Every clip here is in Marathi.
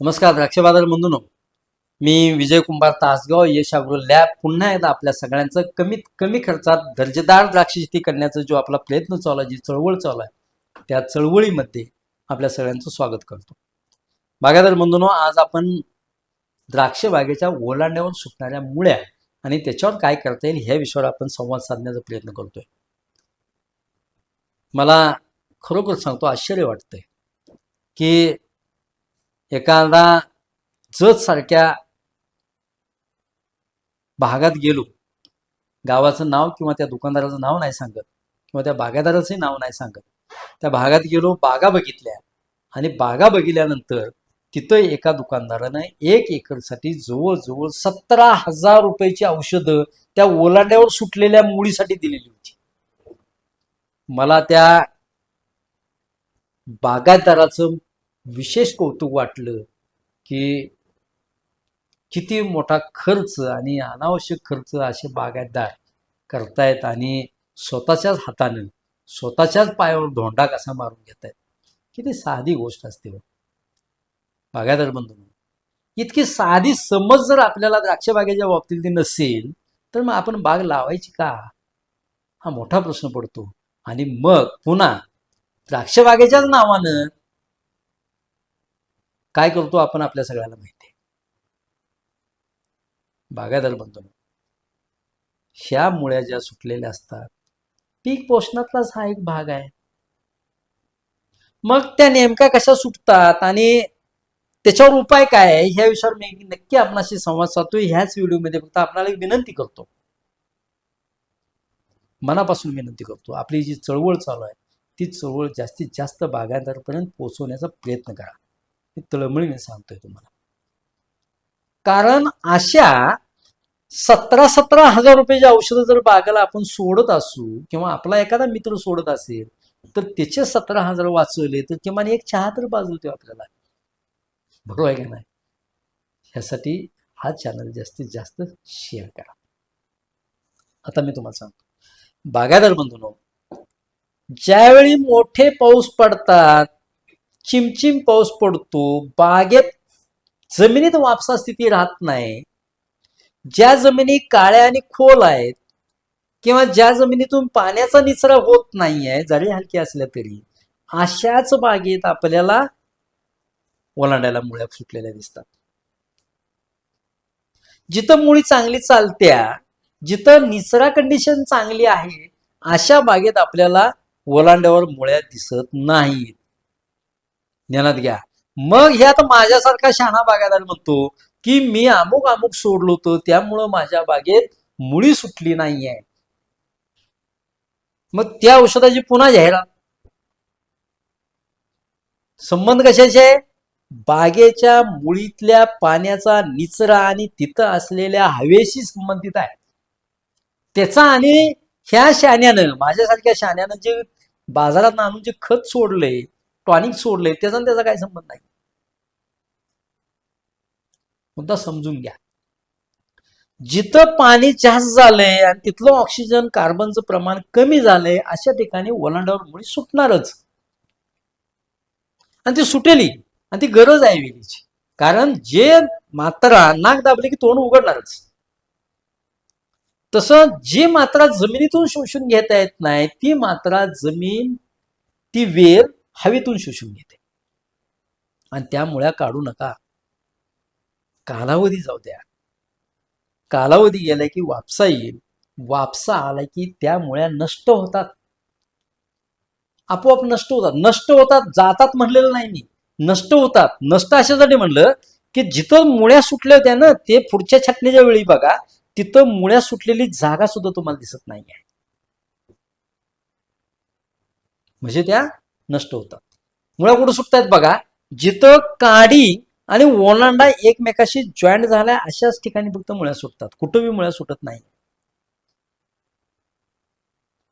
नमस्कार द्राक्ष बाजार बंधूनो. मी विजय कुंभार तासगाव यश अग्रो लॅब. पुन्हा एकदा आपल्या सगळ्यांचं कमीत कमी खर्चात दर्जेदार द्राक्ष शेती करण्याचा जो आपला प्रयत्न चालू आहे जी चळवळ चालू आहे त्या चळवळीमध्ये आपल्या सगळ्यांचं स्वागत करतो. बागायदार बंधूनो आज आपण द्राक्ष बागेच्या ओलांड्यावर सुटणाऱ्या मुळ्या आणि त्याच्यावर काय करता येईल ह्या विषयावर आपण संवाद साधण्याचा प्रयत्न करतोय. मला खरोखर सांगतो आश्चर्य वाटतंय की एखादा जत सारख्या भागात गेलो गावाचं नाव किंवा त्या दुकानदाराचं नाव नाही सांगत किंवा त्या बागादाराचंही नाव नाही सांगत त्या भागात गेलो बागा बघितल्या आणि बागा बघितल्यानंतर तिथं एका दुकानदारानं एक एकरसाठी जवळजवळ सतरा हजार रुपयाची औषधं त्या ओलांड्यावर सुटलेल्या मुळीसाठी दिलेली होती. मला त्या बागायतदाराचं विशेष कौतुक वाटलं की किती मोठा खर्च आणि अनावश्यक खर्च असे बागायतदार करतायत आणि स्वतःच्याच हातानं स्वतःच्याच पायावर धोंडा कसा मारून घेत आहेत किती साधी गोष्ट असते हो. बागायतदार बंधू इतकी साधी समज जर आपल्याला द्राक्ष बागेच्या बाबतीत नसेल तर मग आपण बाग लावायची का? हा मोठा प्रश्न पडतो. आणि मग पुन्हा द्राक्ष बागेच्याच नावानं काय करतो आपण आपल्या सगळ्यांना माहिती आहे बागायदार बनतो ह्या मुळ्या ज्या सुटलेल्या असतात पीक पोषणातलाच हा एक भाग आहे. मग त्या नेमक्या कशा सुटतात आणि त्याच्यावर उपाय काय आहे ह्या विषयावर मी नक्की आपणाशी संवाद साधतो ह्याच व्हिडिओमध्ये फक्त आपणाला एक विनंती करतो. मनापासून विनंती करतो आपली जी चळवळ चालू आहे ती चळवळ जास्तीत जास्त बागायदारपर्यंत पोहोचवण्याचा प्रयत्न करा. हे तळमळीने सांगतोय तुम्हाला. कारण अशा सतरा सतरा हजार रुपयाची औषधं जर बागाला आपण सोडत असू किंवा आपला एखादा मित्र सोडत असेल तर त्याचे सतरा हजार वाचवले तर किमान एक चहा तर बाजवतो आपल्याला. बरोबर आहे का नाही? ह्यासाठी हा चॅनल जास्तीत जास्त शेअर करा. आता मी तुम्हाला सांगतो. बागायदार बंधून ज्यावेळी मोठे पाऊस पडतात चिमचिम पाऊस पडतो बागेत जमिनीत वापसा स्थिती राहत नाही. ज्या जमिनी काळ्या आणि खोल आहेत किंवा ज्या जमिनीतून पाण्याचा निचरा होत नाहीये जरी हलकी असल्या तरी अशाच बागेत आपल्याला ओलांडायला मुळ्या सुटलेल्या दिसतात. जिथं मुळी चांगली चालत्या जिथं निचरा कंडिशन चांगली आहे अशा बागेत आपल्याला ओलांड्यावर मुळ्या दिसत नाहीत. ज्ञानात घ्या. मग हे आता माझ्यासारखा शहाणा बागायदार म्हणतो की मी अमुक अमुक सोडलो होतं त्यामुळं माझ्या बागेत मुळी सुटली नाहीये. मग त्या औषधाची पुन्हा जाहिरात संबंध कशाचे? आहे बागेच्या मुळीतल्या पाण्याचा निचरा आणि तिथं असलेल्या हवेशी संबंधित आहे. त्याचा आणि ह्या शाण्यानं माझ्यासारख्या शाण्यानं जे बाजारात आणून जे खत सोडलंय टॉनिक सोडले त्याचा त्याचा काय संबंध नाही. मुद्दा समजून घ्या. जिथं पाणी जास्त झालंय आणि तिथलं ऑक्सिजन कार्बनचं प्रमाण कमी झालंय अशा ठिकाणी ओलांडावर मुळी सुटणारच. आणि ती सुटेली आणि ती गरज आहे वेलीची कारण जे मात्रा नाक दाबले की तोंड उघडणारच. तसं जी मात्रा जमिनीतून शोषून घेता येत नाही ती मात्रा जमीन ती वेल हवेतून शोषून घेते. आणि त्या मुळ्या काढू नका. कालावधी जाऊ द्या. कालावधी गेला की वापसा येईल. वापसा आला की त्या मुळ्या नष्ट होतात. आपोआप नष्ट होतात. नष्ट होतात जातात म्हणलेलं नाही मी. नष्ट होतात. नष्ट अशासाठी म्हणलं की जिथं मुळ्या सुटल्या होत्या ना ते पुढच्या छाटणीच्या वेळी बघा तिथं मुळ्या सुटलेली जागा सुद्धा तुम्हाला दिसत नाही आहे म्हणजे त्या नष्ट होतात मुळा कुठं सुटतायत बघा जिथं काडी आणि ओलांडा एकमेकाशी जॉईंट झालाय अशाच ठिकाणी फक्त मुळ्या सुटतात. कुठंही मुळ्या सुटत नाही.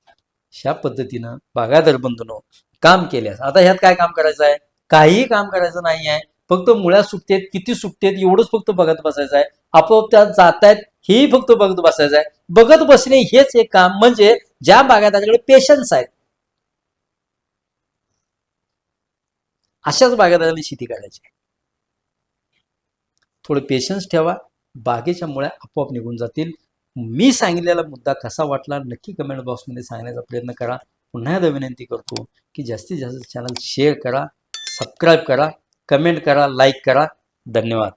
अशा पद्धतीनं बागायदार बंधून काम केल्यास. आता ह्यात काय काम करायचं आहे? काहीही काम करायचं नाही आहे. फक्त मुळ्या सुटतेत किती सुटतेत एवढंच फक्त बघत बसायचं आहे. आपोआप त्यात जात आहेत हेही फक्त बघत बसायचं आहे. बघत बसणे हेच एक काम म्हणजे ज्या बागायदाराकडे पेशन्स आहेत अशाच बागायदारांनी शेती करायची. थोडं पेशन्स ठेवा. बागेच्या मुळ्या आपोआप निघून जातील. मी सांगितलेला मुद्दा कसा वाटला नक्की कमेंट बॉक्समध्ये सांगण्याचा प्रयत्न करा. पुन्हा एकदा विनंती करतो की जास्तीत जास्त चॅनल शेअर करा सबस्क्राईब करा कमेंट करा लाईक करा. धन्यवाद.